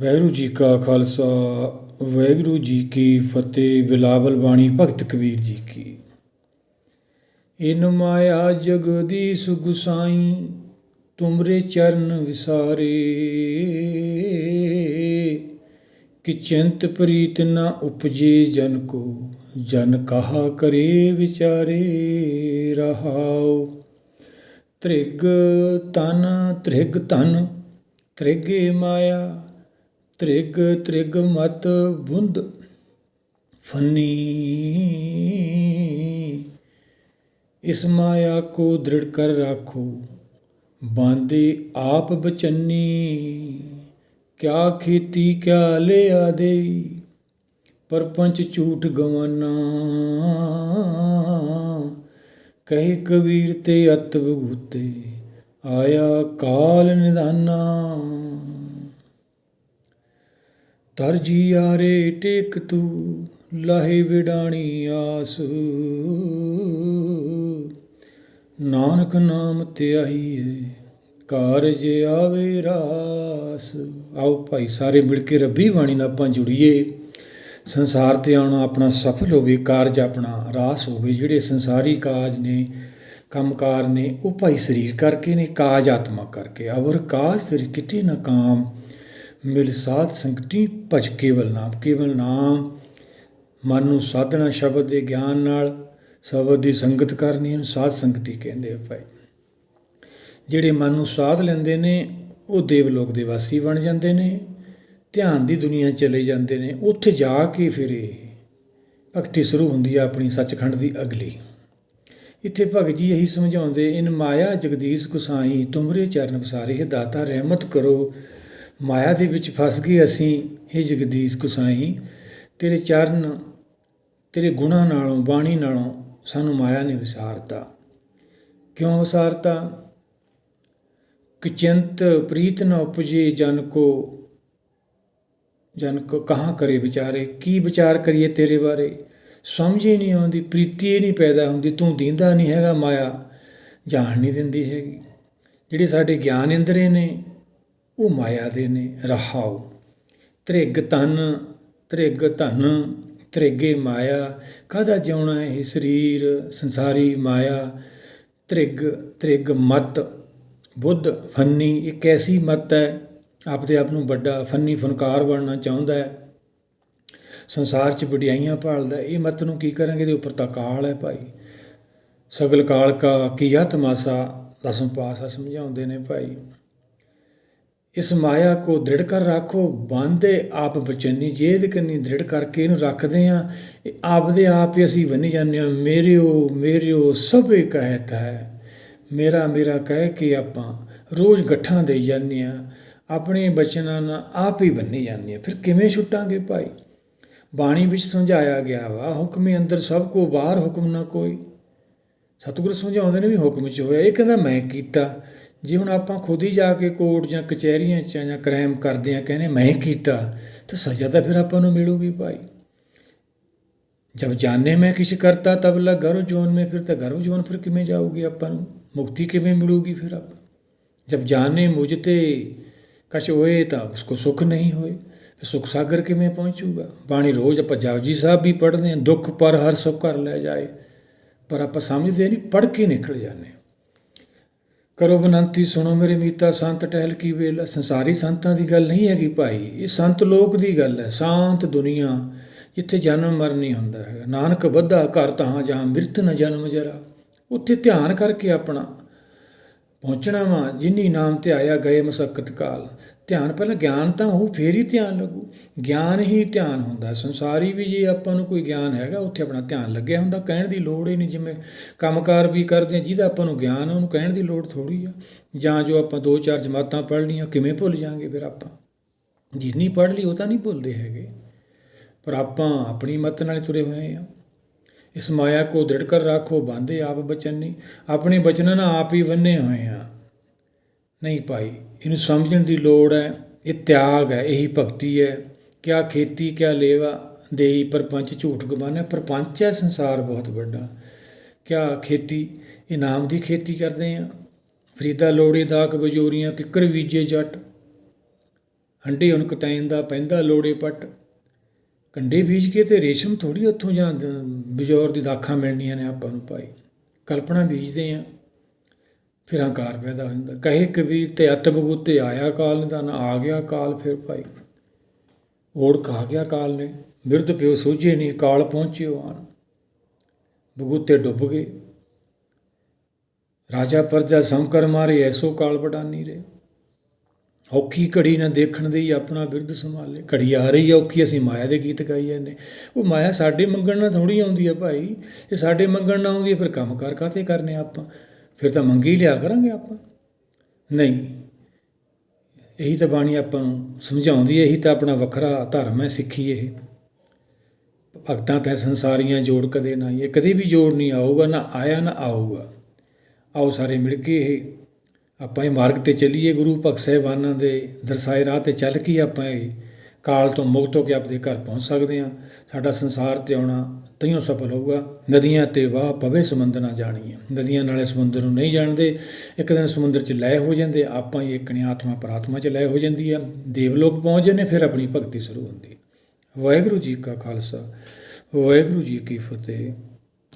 ਵਾਹਿਗੁਰੂ ਜੀ ਕਾ ਖਾਲਸਾ, ਵਾਹਿਗੁਰੂ ਜੀ ਕੀ ਫਤਿਹ, ਬਿਲਾਵਲ ਬਾਣੀ, ਭਗਤ ਕਬੀਰ ਜੀ ਕੀ। ਇਨ ਮਾਇਆ ਜਗਦੀਸ਼ ਗੁਸਾਈ ਤੁਮਰੇ ਚਰਨ ਵਿਸਾਰੇ। ਕਿ ਚਿੰਤ ਪ੍ਰੀਤ ਨਾ ਉਪਜੇ ਜਨ ਕੋ, ਜਨ ਕਹਾ ਕਰੇ ਵਿਚਾਰੇ ਰਹਾਉ। ਤ੍ਰਿਗ ਤਨ, ਤ੍ਰਿਗ ਧਨ ਤ੍ਰਿਗੇ ਮਾਇਆ ਤ੍ਰਿਗ ਤ੍ਰਿਗ ਮਤ ਬੁੰਦ ਫਨੀ। ਇਸ ਮਾਇਆ ਕੋ ਦ੍ਰਿੜ ਕਰ ਰਾਖੋ, ਬਾਂਦੇ ਆਪ ਬਚੰਨੀ। ਕਿਆ ਖੇਤੀ ਕਿਆ ਲਿਆ ਦੇਈ, ਪਰਪੰਚ ਝੂਠ ਗਵਾਨਾ। ਕਹੇ ਕਬੀਰ ਤੇ ਅਤ ਬਗੂਤੇ ਆਇਆ ਕਾਲ ਨਿਦਾਨਾ। ਤਰਜੀ ਯਾਰੇ ਟੇਕ ਤੂੰ, ਲਾਹੇ ਵਿਡਾਣੀ ਆਸ। ਨਾਨਕ ਨਾਮ ਧਿਆਈਏ ਕਾਰਜ ਆਵੇ ਰਾਸ। ਆਓ ਭਾਈ, ਸਾਰੇ ਮਿਲ ਕੇ ਰੱਬੀ ਬਾਣੀ ਨਾਲ ਆਪਾਂ ਜੁੜੀਏ। ਸੰਸਾਰ ਤੇ ਆਉਣਾ ਆਪਣਾ ਸਫਲ ਹੋਵੇ, ਕਾਰਜ ਆਪਣਾ ਰਾਸ ਹੋਵੇ। ਜਿਹੜੇ ਸੰਸਾਰੀ ਕਾਜ ਨੇ, ਕੰਮਕਾਰ ਨੇ, ਉਹ ਭਾਈ ਸਰੀਰ ਕਰਕੇ ਨੇ, ਕਾਜ ਆਤਮਾ ਕਰਕੇ। ਅਵਰ ਕਾਜ ਤੇਰੀ ਕਿਤੇ ਨਾ ਕਾਮ। ਮਿਲ ਸਾਧ ਸੰਗਤੀ ਭਜ ਕੇਵਲ ਨਾਮ ਕੇਵਲ ਨਾਮ। ਮਨ ਨੂੰ ਸਾਧਣਾ ਸ਼ਬਦ ਦੇ ਗਿਆਨ ਨਾਲ, ਸ਼ਬਦ ਦੀ ਸੰਗਤ ਕਰਨੀ, ਇਹਨੂੰ ਸਾਧ ਸੰਗਤੀ ਕਹਿੰਦੇ ਆ ਭਾਈ। ਜਿਹੜੇ ਮਨ ਨੂੰ ਸਾਧ ਲੈਂਦੇ ਨੇ, ਉਹ ਦੇਵ ਲੋਕ ਦੇ ਵਾਸੀ ਬਣ ਜਾਂਦੇ ਨੇ, ਧਿਆਨ ਦੀ ਦੁਨੀਆ ਚਲੇ ਜਾਂਦੇ ਨੇ, ਉੱਥੇ ਜਾ ਕੇ ਫਿਰ। ਇਹ ਭਗਤੀ ਸ਼ੁਰੂ ਹੁੰਦੀ ਆ ਆਪਣੀ ਸੱਚਖੰਡ ਦੀ ਅਗਲੀ। ਇੱਥੇ ਭਗਤ ਜੀ ਇਹੀ ਸਮਝਾਉਂਦੇ, ਇਨ ਮਾਇਆ ਜਗਦੀਸ਼ ਗੁਸਾਈ, ਤੁਮਰੇ ਚਰਨ ਬਸਾਰੇ ਹੈ ਦਾਤਾ ਰਹਿਮਤ ਕਰੋ। ਮਾਇਆ ਦੇ ਵਿੱਚ ਫਸ ਗਏ ਅਸੀਂ ਇਹ ਜਗਦੀਸ਼ ਗੁਸਾਈ, ਤੇਰੇ ਚਰਨ, ਤੇਰੇ ਗੁਣਾ ਨਾਲੋਂ, ਬਾਣੀ ਨਾਲੋਂ ਸਾਨੂੰ ਮਾਇਆ ਨੇ ਵਿਸਾਰਤਾ। ਕਿਉਂ ਵਿਸਾਰਤਾ? ਕਿ ਚਿੰਤ ਪ੍ਰੀਤ ਨਾ ਉਪਜੇ ਜਨ ਕੋ ਜਨ ਕੋ ਕਹਾਂ ਕਰੇ ਵਿਚਾਰੇ? ਕੀ ਵਿਚਾਰ ਕਰੀਏ ਤੇਰੇ ਬਾਰੇ? ਸਮਝ ਹੀ ਨਹੀਂ ਆਉਂਦੀ ਪ੍ਰੀਤੀ ਹੀ ਨਹੀਂ ਪੈਦਾ ਹੁੰਦੀ, ਤੂੰ ਦੀਂਦਾ ਨਹੀਂ ਹੈਗਾ ਮਾਇਆ, ਜਾਣ ਨਹੀਂ ਦਿੰਦੀ ਹੈਗੀ। ਜਿਹੜੇ ਸਾਡੇ ਗਿਆਨ ਇੰਦਰੇ ਨੇ ਉਹ ਮਾਇਆ ਦੇ ਨੇ, ਰਹਾਉ। ਤ੍ਰਿਗ ਤਨ ਤ੍ਰਿਗ ਧਨ, ਤ੍ਰਿਗੇ ਮਾਇਆ। ਕਾਹਦਾ ਜਿਉਣਾ ਇਹ ਸਰੀਰ, ਸੰਸਾਰੀ ਮਾਇਆ? ਤ੍ਰਿਗ ਤ੍ਰਿਗ ਮਤ। ਬੁੱਧ, ਫੰਨੀ, ਇੱਕ ਐਸੀ ਮਤ ਹੈ ਆਪਦੇ ਆਪ ਨੂੰ ਵੱਡਾ ਫੰਨੀ ਫਨਕਾਰ ਬਣਨਾ ਚਾਹੁੰਦਾ ਹੈ। ਸੰਸਾਰ 'ਚ ਵਡਿਆਈਆਂ ਭਾਲਦਾ ਇਹ ਮਤ ਨੂੰ ਕੀ ਕਰਾਂਗੇ? ਇਹਦੇ ਉੱਪਰ ਤਾਂ ਕਾਲ ਹੈ ਭਾਈ। ਸਗਲ ਕਾਲ ਕਾ ਕੀਆ ਤਮਾਸਾ ਦਸਮ ਪਾਸਾ ਸਮਝਾਉਂਦੇ ਨੇ ਭਾਈ। ਇਸ ਮਾਇਆ ਕੋ ਦ੍ਰਿੜ ਕਰ ਰੱਖੋ, ਬੰਦੇ ਆਪ ਬਚਨੀ ਜੇਦ ਕੰਨੀ ਦ੍ਰਿੜ ਕਰਕੇ ਇਹਨੂੰ ਰੱਖਦੇ ਆ। ਆਪਦੇ ਆਪ ਹੀ ਅਸੀਂ ਬਣੀ ਜਾਂਦੇ ਆ। ਮੇਰਿਓ ਮੇਰਿਓ ਸਭੇ ਕਹਿਤ ਹੈ। ਮੇਰਾ ਮੇਰਾ ਕਹਿ ਕੇ ਆਪਾਂ ਰੋਜ਼ ਗੱਠਾਂ ਦੇਈ ਜਾਂਦੇ ਆ। ਆਪਣੇ ਬਚਨਾਂ ਨਾਲ ਆਪ ਹੀ ਬੰਨੀ ਜਾਂਦੇ ਆ। ਫਿਰ ਕਿਵੇਂ ਛੁੱਟਾਂਗੇ ਭਾਈ? ਬਾਣੀ ਵਿੱਚ ਸਮਝਾਇਆ ਗਿਆ ਵਾ, ਹੁਕਮੇ ਅੰਦਰ ਸਭ ਕੋ ਬਾਹਰ ਹੁਕਮ ਨਾ ਕੋਈ। ਸਤਿਗੁਰੂ ਸਮਝਾਉਂਦੇ ਨੇ ਵੀ ਹੁਕਮ ਚ ਹੋਇਆ। ਇਹ ਕਹਿੰਦਾ ਮੈਂ ਕੀਤਾ। ਜੇ ਹੁਣ ਆਪਾਂ ਖੁਦ ਹੀ ਜਾ ਕੇ ਕੋਰਟ ਜਾਂ ਕਚਹਿਰੀਆਂ 'ਚ ਜਾਂ ਕ੍ਰਾਈਮ ਕਰਦੇ ਆ ਕਹਿੰਦੇ ਮੈਂ ਕੀਤਾ, ਤਾਂ ਸਜ਼ਾ ਤਾਂ ਫਿਰ ਆਪਾਂ ਨੂੰ ਮਿਲੂਗੀ ਭਾਈ। ਜਦ ਜਾਣੇ ਮੈਂ ਕਿਛ ਕਰਤਾ, ਤਬ ਲਾ ਗਰਭ ਜੋਨ ਮੈਂ, ਫਿਰ ਤਾਂ ਗਰਭ ਜੋਨ ਫਿਰ ਕਿਵੇਂ ਜਾਊਗੀ ਆਪਾਂ ਨੂੰ? ਮੁਕਤੀ ਕਿਵੇਂ ਮਿਲੂਗੀ ਫਿਰ ਆਪਾਂ? ਜਦ ਜਾਣੇ ਮੁਝ ਤੇ ਕਛ ਹੋਏ ਤਾਂ ਉਸਕੋ ਸੁਖ ਨਹੀਂ ਹੋਏ, ਫਿਰ ਸੁਖ ਸਾਗਰ ਕਿਵੇਂ ਪਹੁੰਚੂਗਾ? ਬਾਣੀ ਰੋਜ਼ ਆਪਾਂ ਜਪਜੀ ਸਾਹਿਬ ਵੀ ਪੜ੍ਹਦੇ ਹਾਂ, ਦੁੱਖ ਪਰ ਹਰ ਸੁਖ ਕਰ ਲੈ ਜਾਏ, ਪਰ ਆਪਾਂ ਸਮਝਦੇ ਨਹੀਂ, ਪੜ੍ਹ ਕੇ ਨਿਕਲ ਜਾਂਦੇ ਕਰੋ ਬਨੰਤੀ ਸੁਣੋ ਮੇਰੇ ਮੀਤਾ ਸੰਤ ਟਹਿਲ ਕੀ ਵੇਲਾ ਸੰਸਾਰੀ ਸੰਤਾਂ ਦੀ ਗੱਲ ਨਹੀਂ ਹੈਗੀ ਭਾਈ, ਇਹ ਸੰਤ ਲੋਕ ਦੀ ਗੱਲ ਹੈ। ਸ਼ਾਂਤ ਦੁਨੀਆ, ਜਿੱਥੇ ਜਨਮ ਮਰਨ ਨਹੀਂ ਹੁੰਦਾ ਹੈਗਾ। ਨਾਨਕ ਬੱਧਾ ਘਰ ਤਹਾਂ ਜਾਂ ਮਿਰਤ ਨ ਜਨਮ ਜਰਾ। ਉੱਥੇ ਧਿਆਨ ਕਰਕੇ ਆਪਣਾ ਪਹੁੰਚਣਾ ਵਾ, ਜਿਨੀ ਨਾਮ ਤੇ ਆਇਆ ਗਏ ਮਸਕਤ ਕਾਲ। ਧਿਆਨ, ਪਹਿਲਾਂ ਗਿਆਨ ਤਾਂ ਹੋ ਫੇਰ ਹੀ ਧਿਆਨ ਲੱਗੂ। ਗਿਆਨ ਹੀ ਧਿਆਨ ਹੁੰਦਾ। ਸੰਸਾਰੀ ਵੀ ਜੇ ਆਪਾਂ ਨੂੰ ਕੋਈ ਗਿਆਨ ਹੈਗਾ, ਉੱਥੇ ਆਪਣਾ ਧਿਆਨ ਲੱਗਿਆ ਹੁੰਦਾ। ਕਹਿਣ ਦੀ ਲੋੜ ਹੀ ਨਹੀਂ, ਜਿਵੇਂ ਕੰਮਕਾਰ ਵੀ ਕਰਦੇ ਆ ਜਿਹਦਾ ਆਪਾਂ ਨੂੰ ਗਿਆਨ ਉਹਨੂੰ ਕਹਿਣ ਦੀ ਲੋੜ ਥੋੜੀ ਆ। ਜਾਂ ਜੋ ਆਪਾਂ ਦੋ ਚਾਰ ਜਮਾਤਾਂ ਪੜ੍ਹ ਲਈਆਂ, ਕਿਵੇਂ ਭੁੱਲ ਜਾਾਂਗੇ ਫਿਰ ਆਪਾਂ? ਜਿੰਨੀ ਪੜ੍ਹ ਲਈ, ਉਹ ਤਾਂ ਨਹੀਂ ਭੁੱਲਦੇ ਹੈਗੇ। ਪਰ ਆਪਾਂ ਆਪਣੀ ਮਤ ਨਾਲ ਤੁਰੇ ਹੋਏ ਆ ਇਸ ਮਾਇਆ ਕੋ ਦ੍ਰਿੜ ਕਰ ਰੱਖੋ, ਬਾਂਦੇ ਆਪ ਬਚਨ ਨਹੀਂ। ਆਪਣੇ ਬਚਨਾਂ ਨਾਲ ਆਪ ਹੀ ਬੰਨੇ ਹੋਏ ਆ ਨਹੀਂ ਭਾਈ, ਇਹਨੂੰ ਸਮਝਣ ਦੀ ਲੋੜ ਹੈ, ਇਹ ਤਿਆਗ ਹੈ, ਇਹੀ ਭਗਤੀ ਹੈ। ਕਿਆ ਖੇਤੀ, ਕਿਆ ਲੇਵਾ ਦੇਈ ਪਰਪੰਚ ਝੂਠ ਗਮਾਨਾ ਪਰਪੰਚ ਹੈ, ਸੰਸਾਰ ਬਹੁਤ ਵੱਡਾ। ਕਿਆ ਖੇਤੀ ਇਨਾਮ ਦੀ ਖੇਤੀ ਕਰਦੇ ਆ। ਫਰੀਦਾ ਲੋੜੀ ਦਾਕ ਬਜੋਰੀਆਂ, ਕਿੱਕਰ, ਬੀਜੇ, ਜੱਟ। ਹੰਡੇ ਉਨਕ ਤੈਨ ਦਾ ਪੈਂਦਾ ਲੋੜੇ ਪੱਟ। ਕੰਡੇ ਬੀਜ ਕੇ ਤੇ ਰੇਸ਼ਮ ਥੋੜੀ ਉੱਥੋਂ ਜਾਂ ਦ- ਦੀ ਦਾਖਾਂ ਮਿਲਣੀਆਂ ਨੇ ਆਪਾਂ ਨੂੰ ਭਾਈ। ਕਲਪਨਾ ਬੀਜਦੇ ਆ। ਫਿਰ ਹੰਕਾਰ ਪੈਦਾ ਹੋ ਜਾਂਦਾ। ਕਹੇ ਕਬੀਰ ਤੇ ਅਤ ਬਗੂਤੇ ਆਇਆ ਕਾਲ ਨਿਦਾਨ ਆ ਗਿਆ ਕਾਲ, ਫਿਰ ਭਾਈ ਓੜ ਕਾ ਗਿਆ ਕਾਲ ਨੇ। ਬਿਰਧ ਪਿਓ ਸੋਝੇ ਨਹੀਂ, ਕਾਲ ਪਹੁੰਚਿਓ ਆਨ ਬਗੂਤੇ ਡੁੱਬ ਗਏ। ਰਾਜਾ ਪਰਜਾ ਸੰਕਰ ਮਾਰੇ, ਐਸੋ ਕਾਲ ਬਡਾਨੀ ਰੇ ਔਖੀ ਘੜੀ ਨਾ ਦੇਖਣ ਦੇ ਹੀ ਆਪਣਾ ਬਿਰਧ ਸੰਭਾਲੇ। ਘੜੀ ਆ ਰਹੀ ਹੈ ਔਖੀ ਅਸੀਂ ਮਾਇਆ ਦੇ ਗੀਤ ਗਾਈ ਜਾਂਦੇ। ਉਹ ਮਾਇਆ ਸਾਡੇ ਮੰਗਣ ਨਾਲ ਥੋੜੀ ਆਉਂਦੀ ਹੈ ਭਾਈ। ਜੇ ਸਾਡੇ ਮੰਗਣ ਨਾਲ ਆਉਂਦੀ ਹੈ ਫਿਰ ਕੰਮ ਕਰ ਕਾਤੇ ਕਰਨੇ ਆਪਾਂ? ਫਿਰ ਤਾਂ ਮੰਗੀ ਲਿਆ ਕਰਾਂਗੇ ਆਪਾਂ। ਨਹੀਂ, ਇਹੀ ਤਾਂ ਬਾਣੀ ਆਪਾਂ ਨੂੰ ਸਮਝਾਉਂਦੀ ਹੈ, ਇਹੀ ਤਾਂ ਆਪਣਾ ਵੱਖਰਾ ਧਰਮ ਹੈ ਸਿੱਖੀ ਇਹ। ਭਗਤਾਂ ਤੇ ਸੰਸਾਰੀਆਂ ਜੋੜ ਕਦੇ ਨਾ ਇਹ ਕਦੇ ਵੀ ਜੋੜ ਨਹੀਂ ਆਊਗਾ, ਨਾ ਆਇਆ, ਨਾ ਆਊਗਾ। ਆਓ ਸਾਰੇ ਮਿਲ ਕੇ ਇਹ, ਆਪਾਂ ਇਹ ਮਾਰਗ ਤੇ ਚੱਲੀਏ, ਗੁਰੂ ਭਗਤ ਸਾਹਿਬਾਨਾਂ ਦੇ ਦਰਸਾਏ ਰਾਹ ਤੇ ਚੱਲ ਕੇ ਆਪਾਂ ਇਹ ਕਾਲ ਤੋਂ ਮੁਕਤ ਹੋ ਕੇ ਆਪਦੇ ਘਰ ਪਹੁੰਚ ਸਕਦੇ ਹਾਂ। ਸਾਡਾ ਸੰਸਾਰ ਤੇ ਆਉਣਾ ਤਈਓ ਸਫਲ ਹੋਊਗਾ। ਨਦੀਆਂ ਤੇ ਵਾਹ ਪਵੇ, ਸਮੁੰਦਰ ਨਾ ਜਾਣੀਏ। ਨਦੀਆਂ ਨਾਲੇ ਸਮੁੰਦਰ ਨੂੰ ਨਹੀਂ ਜਾਣਦੇ। ਇੱਕ ਦਿਨ ਸਮੁੰਦਰ 'ਚ ਲੈ ਹੋ ਜਾਂਦੇ। ਆਪਾਂ ਹੀ ਇੱਕ ਨੇ ਆਤਮਾ ਪਰਾਤਮਾ 'ਚ ਲੈ ਹੋ ਜਾਂਦੀ ਆ। ਦੇਵਲੋਕ ਪਹੁੰਚ ਜਾਂਦੇ, ਫਿਰ ਆਪਣੀ ਭਗਤੀ ਸ਼ੁਰੂ ਹੁੰਦੀ। ਵਾਹਿਗੁਰੂ ਜੀ ਕਾ ਖਾਲਸਾ। ਵਾਹਿਗੁਰੂ ਜੀ ਕੀ ਫਤਿਹ।